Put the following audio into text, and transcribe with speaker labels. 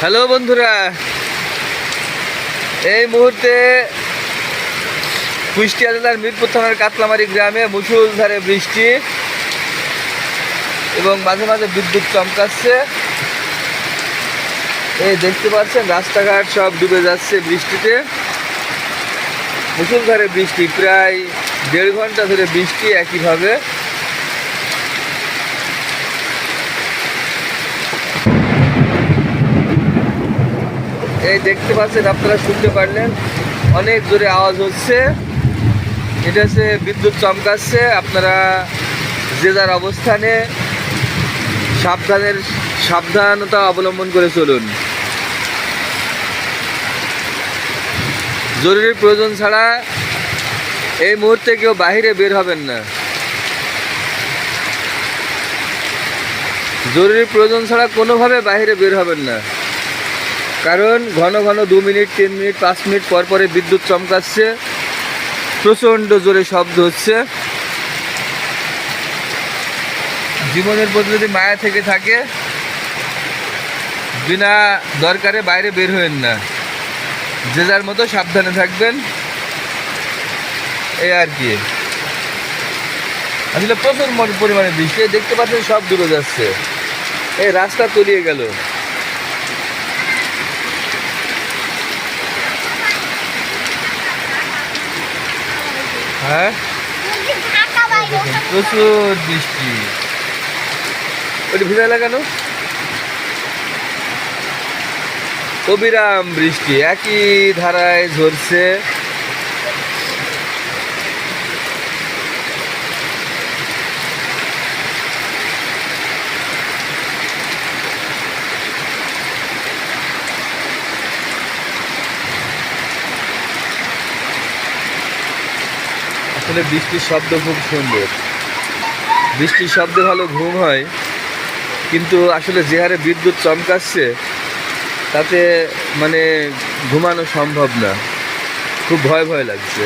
Speaker 1: Hello বন্ধুরা। এই মুহূর্তে কুষ্টিয়া জেলার মিরপুর থানার কাতলামারি গ্রামে মুসুলধারে বৃষ্টি এবং মাঝে মাঝে বিদ্যুৎ চমকাচ্ছে। এই দেখতে পাচ্ছেন, রাস্তাঘাট সব ডুবে যাচ্ছে বৃষ্টিতে। মুসুলধারে বৃষ্টি, প্রায় দেড় ঘণ্টা ধরে বৃষ্টি একইভাবে। এই দেখতে পাচ্ছেন, আপনারা শুনতে পারলেন, অনেক জোরে আওয়াজ হচ্ছে। এটা হচ্ছে বিদ্যুৎ চমকাচ্ছে, আপনারা যে যার অবস্থানে সাবধানের, সাবধানতা অবলম্বন করে চলুন। জরুরি প্রয়োজন ছাড়া এই মুহূর্তে কেউ বাইরে বের হবেন না। জরুরি প্রয়োজন ছাড়া কোনোভাবে বাইরে বের হবেন না। কারণ ঘন ঘন দু মিনিট, তিন মিনিট, পাঁচ মিনিট পর পরে বিদ্যুৎ চমকাচ্ছে। প্রচণ্ড জোরে শব্দ হচ্ছে। জীবনের প্রতি যদি মায়া থেকে থাকে, বিনা দরকারে বাইরে বের হবেন না। যে যার মতো সাবধানে থাকবেন। এই আর কি। আসলে প্রচুর পরিমাণে বৃষ্টি দেখতে পাচ্ছেন সব ডুবে যাচ্ছে। এই রাস্তা তলিয়ে গেল। হ্যাঁ? প্রচুর বৃষ্টি। অবিরাম বৃষ্টি একই ধারায় ঝরছে। আসলে বৃষ্টির শব্দ খুব সুন্দর। বৃষ্টির শব্দে ভালো ঘুম হয়, কিন্তু আসলে যে হারে বিদ্যুৎ চমকাচ্ছে, তাতে মানে ঘুমানো সম্ভব না। খুব ভয় ভয় লাগছে।